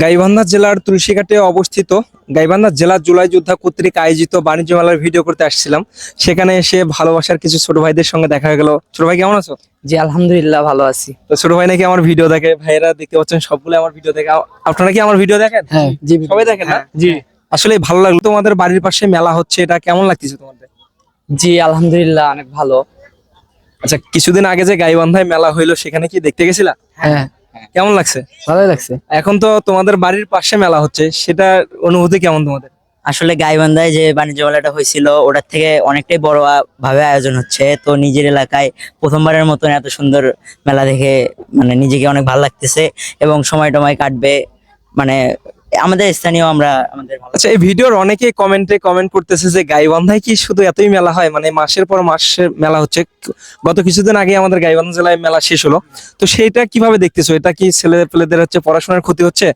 গাইবান্ধা জেলার তুলসীঘাটে অবস্থিত গাইবান্ধা জেলা জুলাই যোদ্ধা কর্তৃক আয়োজিত বাণিজ্য মেলার ভিডিও করতে আসছিলাম। সেখানে এসে ভালোবাসার কিছু ছোট ভাইদের সঙ্গে দেখা গেল। ছোট ভাই কেমন আছো? জি আলহামদুলিল্লাহ ভালো আছি। তো ছোট ভাই নাকি আমার ভিডিও দেখে? ভাইয়েরা দেখতে পাচ্ছেন সবগুলো আমার ভিডিও দেখে। আপনারা কি আমার ভিডিও দেখেন? হ্যাঁ জি সবাই দেখেন না? জি। আসলে ভালো লাগল তোমাদের বাড়ির পাশে মেলা হচ্ছে এটা কেমন লাগতেছে তোমাদের? জি আলহামদুলিল্লাহ অনেক ভালো। আচ্ছা কিছুদিন আগে যে গাইবান্ধায় মেলা হইল সেখানে কি দেখতে গেছিলা? হ্যাঁ। কেমন লাগছে? ভালোই লাগছে। এখন তো তোমাদের বাড়ির পাশে মেলা হচ্ছে সেটার অনুভূতি কেমন তোমাদের? আসলে গাইবান্ধায় যে বাণিজ্য মেলাটা হয়েছিল ওটার থেকে অনেকটাই বড় ভাবে আয়োজন হচ্ছে। তো নিজের এলাকায় প্রথমবারের মতন এত সুন্দর মেলা দেখে মানে নিজেকে অনেক ভালো লাগতেছে এবং সময় টময় কাটবে। মানে আমাদের স্থানীয় আমরা আমাদের ভালো আচ্ছা এই ভিডিওর অনেকে কমেন্টে কমেন্ট করতেছে যে গাইবান্ধায় কি শুধু এতই মেলা হয়? মানে মাসের পর মাসের মেলা হচ্ছে। গত কিছুদিন আগে আমাদের গাইবান্ধা জেলায় মেলা শেষ হলো। তো সেইটা কীভাবে দেখতেছো? এটা কি ছেলে পেলেদের হচ্ছে পড়াশোনার ক্ষতি হচ্ছে?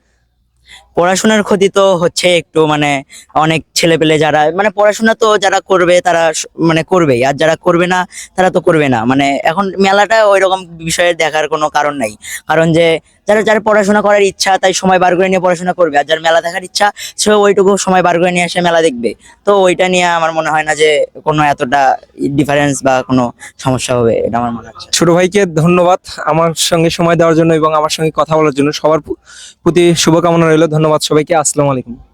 পড়াশোনার ক্ষতি তো হচ্ছে একটু মানে অনেক ছেলে পেলে যারা মানে পড়াশোনা তো যারা করবে তারা মানে করবেই। আর যারা করবে না তারা তো করবে না। মানে এখন মেলাটা ওই রকম বিষয়ে দেখার কোনো কারণ নাই। কারণ যে যারা যারা পড়াশোনা করার ইচ্ছা, তাই সময় বার করে নিয়ে পড়াশোনা করবে। আর যার মেলা দেখার ইচ্ছা সে ওইটুকু সময় বার করে নিয়ে এসে মেলা দেখবে। তো ওইটা নিয়ে আমার মনে হয় না যে কোনো এতটা ডিফারেন্স বা কোনো সমস্যা হবে, এটা আমার মনে হচ্ছে। ছোট ভাইকে ধন্যবাদ আমার সঙ্গে সময় দেওয়ার জন্য এবং আমার সঙ্গে কথা বলার জন্য। সবার প্রতি শুভকামনা রইল। ধন্যবাদ সবাইকে। আসসালামু আলাইকুম।